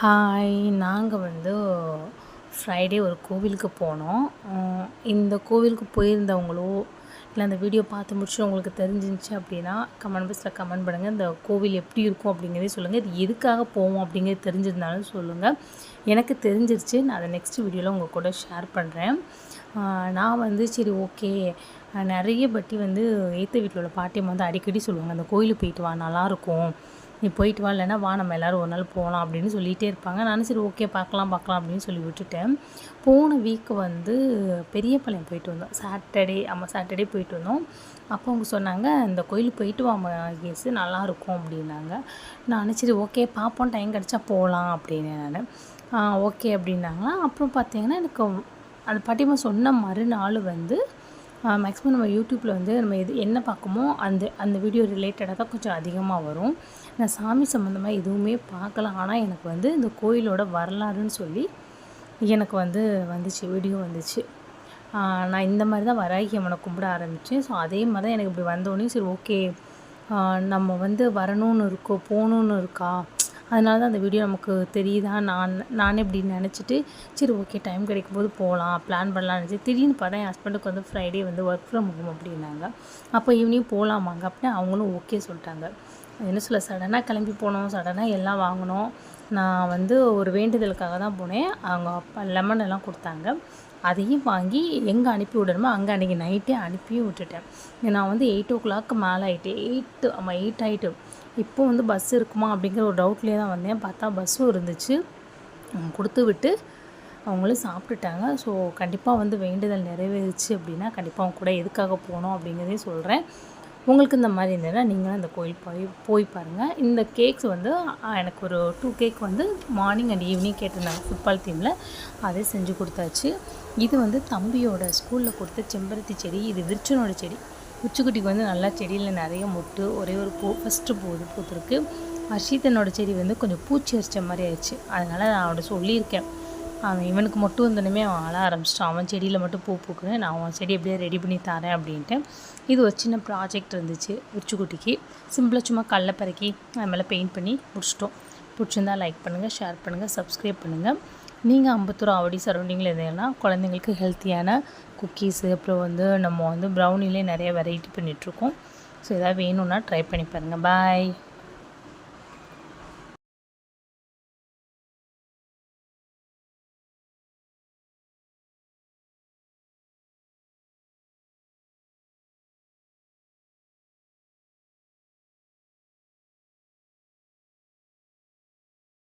Hi நாங்கள் வந்து Friday ஒரு கோவிலுக்கு போனோம். இந்த கோவிலுக்கு போயிருந்தவங்களோ இல்லை அந்த வீடியோ பார்த்து முடிச்சு உங்களுக்கு தெரிஞ்சிருந்துச்சு அப்படின்னா கமெண்ட் பாக்ஸில் கமெண்ட் பண்ணுங்கள் இந்த கோவில் எப்படி இருக்கும் அப்படிங்கிறதே சொல்லுங்கள் இது எதுக்காக போவோம் அப்படிங்கிறது தெரிஞ்சிருந்தாலும் சொல்லுங்கள் எனக்கு தெரிஞ்சிருச்சு. நான் அதை நெக்ஸ்ட் வீடியோவில் உங்கள் கூட ஷேர் பண்ணுறேன் நான் வந்து சரி ஓகே நிறைய பட்டி வந்து ஏற்ற வீட்டில் உள்ள பாட்டியம் வந்து அடிக்கடி சொல்லுவாங்க அந்த கோயிலுக்கு போயிட்டு வா நல்லாயிருக்கும் நீ போயிட்டு வா இல்லைன்னா வா நம்ம எல்லோரும் ஒரு நாள் போகலாம் அப்படின்னு சொல்லிகிட்டே இருப்பாங்க. நானும் சரி ஓகே பார்க்கலாம் பார்க்கலாம் அப்படின்னு சொல்லி விட்டுட்டேன். போன வீக் வந்து பெரியபாளையம் போயிட்டு வந்தோம். சாட்டர்டே ஆமாம் சாட்டர்டே போயிட்டு வந்தோம். அப்போ அவங்க சொன்னாங்க இந்த கோயிலுக்கு போயிட்டு வாங்க கேஸு நல்லாயிருக்கும் அப்படின்னாங்க. நான் சரி ஓகே பார்ப்போம் டைம் கிடச்சா போகலாம் அப்படின்னு நான். ஓகே அப்படின்னாங்களா. அப்புறம் பார்த்தீங்கன்னா எனக்கு அந்த பாட்டியம்மா சொன்ன மறுநாள் வந்து மேக்ஸிமம் நம்ம யூடியூப்பில் வந்து நம்ம எது என்ன பார்க்குமோ அந்த அந்த வீடியோ ரிலேட்டடாக தான் கொஞ்சம் அதிகமாக வரும். நான் சாமி சம்மந்தமாக எதுவுமே பார்க்கலாம் ஆனால் எனக்கு வந்து இந்த கோயிலோட வரலாறுன்னு சொல்லி எனக்கு வந்து வந்துச்சு வீடியோ வந்துச்சு. நான் இந்த மாதிரி தான் வராகி அம்மனை கும்பிட ஆரம்பித்தேன் ஸோ அதே மாதிரி தான் எனக்கு இப்படி வந்தோடனே சரி ஓகே நம்ம வந்து வரணும்னு இருக்கோ போகணுன்னு இருக்கா? அதனால தான் அந்த வீடியோ நமக்கு தெரியுதா? நான் நானே இப்படி நினச்சிட்டு சரி ஓகே டைம் கிடைக்கும் போது போகலாம் பிளான் பண்ணலாம்னு நினச்சி திடீர்னு பார்த்தா என் ஹஸ்பண்டுக்கு வந்து ஃப்ரைடே வந்து ஒர்க் ஃப்ரம் ஹோம் அப்படின்னாங்க. அப்போ ஈவினிங் போகலாமாங்க அப்படின்னு அவங்களும் ஓகே சொல்லிட்டாங்க. என்ன சொல்ல சடனாக கிளம்பி போனோம் சடனாக எல்லாம் வாங்கினோம். நான் வந்து ஒரு வேண்டுதலுக்காக தான் போனேன். அவங்க அப்பா லெமன் எல்லாம் கொடுத்தாங்க. அதையும் வாங்கி எங்கே அனுப்பி விடணுமோ அங்கே அன்றைக்கி நைட்டே அனுப்பியும் விட்டுட்டேன். நான் வந்து எயிட் ஓ கிளாக் மேலே ஆகிட்டு எயிட்டு ஆமாம் எயிட் ஆகிட்டு இப்போ வந்து பஸ் இருக்குமா அப்படிங்கிற ஒரு டவுட்லேயே தான் வந்தேன். பார்த்தா பஸ்ஸும் இருந்துச்சு. கொடுத்து விட்டு அவங்களும் சாப்பிட்டுட்டாங்க. ஸோ கண்டிப்பாக வந்து வேண்டுதல் நிறைவேறுச்சு அப்படின்னா கண்டிப்பாக அவங்க கூட எதுக்காக போனோம் அப்படிங்கிறதையும் சொல்கிறேன் உங்களுக்கு இந்த மாதிரி இருந்ததுன்னா நீங்களும் அந்த கோயில் போய் போய் பாருங்கள் இந்த கேக்ஸ் வந்து எனக்கு ஒரு டூ கேக் வந்து மார்னிங் அண்ட் ஈவினிங் கேட்டிருந்தாங்க ஃபுட்பால் டீமில் அதே செஞ்சு கொடுத்தாச்சு. இது வந்து தம்பியோட ஸ்கூலில் கொடுத்த செம்பருத்தி செடி இது விருச்சனோட செடி. உச்சிக்குட்டிக்கு வந்து நல்லா செடியில் நிறைய மொட்டு ஒரே ஒரு பூ ஃபஸ்ட்டு பூ இது பூத்துருக்கு. அர்ஷிதனோட செடி வந்து கொஞ்சம் பூச்சி அரிச்ச மாதிரி ஆயிடுச்சு. அதனால் நான் அவட சொல்லியிருக்கேன். அவன் இவனுக்கு மட்டும் வந்தோடனே அவன் அழ ஆரம்பிச்சிட்டான். அவன் செடியில் மட்டும் பூ பூக்குறேன் நான் அவன் செடி எப்படியே ரெடி பண்ணி தரேன் அப்படின்ட்டு. இது ஒரு சின்ன ப்ராஜெக்ட் இருந்துச்சு உச்சிக்குட்டிக்கு சிம்பிளாக சும்மா கடல பறக்கி அது மேலே பெயிண்ட் பண்ணி முடிச்சிட்டோம். பிடிச்சிருந்தா லைக் பண்ணுங்கள் ஷேர் பண்ணுங்கள் சப்ஸ்கிரைப் பண்ணுங்கள் நீங்கள் அம்பத்தூர் ஆவடி சரௌண்டிங்கில் இருந்தீங்கன்னா குழந்தைங்களுக்கு ஹெல்த்தியான குக்கீஸு அப்புறம் வந்து நம்ம வந்து ப்ரௌனிலே நிறைய வெரைட்டி பண்ணிகிட்ருக்கோம் ஸோ எதாவது வேணும்னா ட்ரை பண்ணி பாருங்கள் பாய்